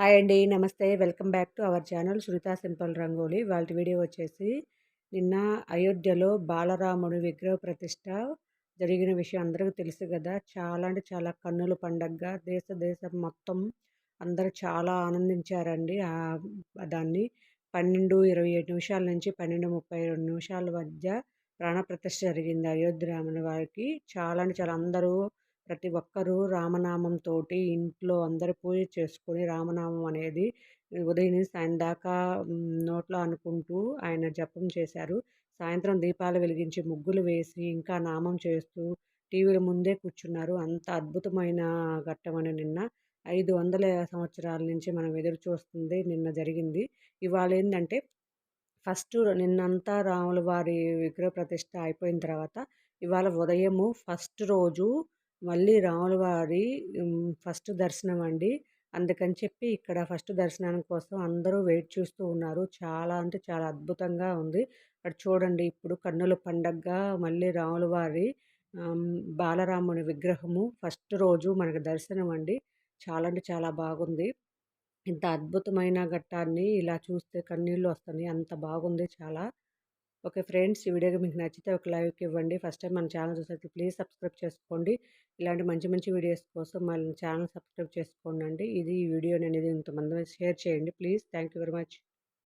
Hi అండి నమస్తే. Welcome back to our channel Sunitha simple rangoli. వాళ్ళ వీడియో వచ్చేసి నిన్న అయోధ్యలో బాలరాముడి విగ్రహ ప్రతిష్ట జరిగిన విషయం అందరికీ తెలుసు కదా. చాలా అంటే చాలా కన్నుల పండగగా దేశ దేశం మొత్తం అందరూ చాలా ఆనందించారండి. దాన్ని పన్నెండు ఇరవై ఏడు నిమిషాల నుంచి పన్నెండు ముప్పై రెండు నిమిషాల మధ్య ప్రాణప్రతిష్ఠ జరిగింది అయోధ్య రాముని వారికి. చాలా అంటే చాలా అందరూ ప్రతి ఒక్కరూ రామనామంతో ఇంట్లో అందరూ పూజ చేసుకొని రామనామం అనేది ఉదయం సాయం దాకా నోట్లో అనుకుంటూ ఆయన జపం చేశారు. సాయంత్రం దీపాలు వెలిగించి ముగ్గులు వేసి ఇంకా నామం చేస్తూ టీవీల ముందే కూర్చున్నారు. అంత అద్భుతమైన ఘట్టం అని నిన్న ఐదు వందల సంవత్సరాల నుంచి మనం ఎదురు చూస్తుంది నిన్న జరిగింది. ఇవాళ ఏంటంటే ఫస్ట్ నిన్నంతా రాముల వారి విగ్రహ ప్రతిష్ట అయిపోయిన తర్వాత ఇవాళ ఉదయము ఫస్ట్ రోజు మళ్ళీ రాముల వారి ఫస్ట్ దర్శనం అండి అందుకని చెప్పి ఇక్కడ ఫస్ట్ దర్శనానికి కోసం అందరూ వెయిట్ చూస్తూ ఉన్నారు. చాలా అంటే చాలా అద్భుతంగా ఉంది. అక్కడ చూడండి ఇప్పుడు కన్నుల పండగగా మళ్ళీ రాముల వారి బాలరాముని విగ్రహము ఫస్ట్ రోజు మనకు దర్శనం అండి చాలా అంటే చాలా బాగుంది. ఇంత అద్భుతమైన ఘట్టాన్ని ఇలా చూస్తే కన్నీళ్ళు వస్తాయి. అంత బాగుంది చాలా. ఓకే ఫ్రెండ్స్ ఈ వీడియోకి మీకు నచ్చితే ఒక లైక్ ఇవ్వండి. ఫస్ట్ టైం మన ఛానల్ చూస్తే ప్లీజ్ సబ్స్క్రైబ్ చేసుకోండి. ఇలాంటి మంచి మంచి వీడియోస్ కోసం మన ఛానల్ సబ్స్క్రైబ్ చేసుకోండి ఇది ఈ వీడియోని అనేది ఇంతమంది షేర్ చేయండి. Please thank you very much.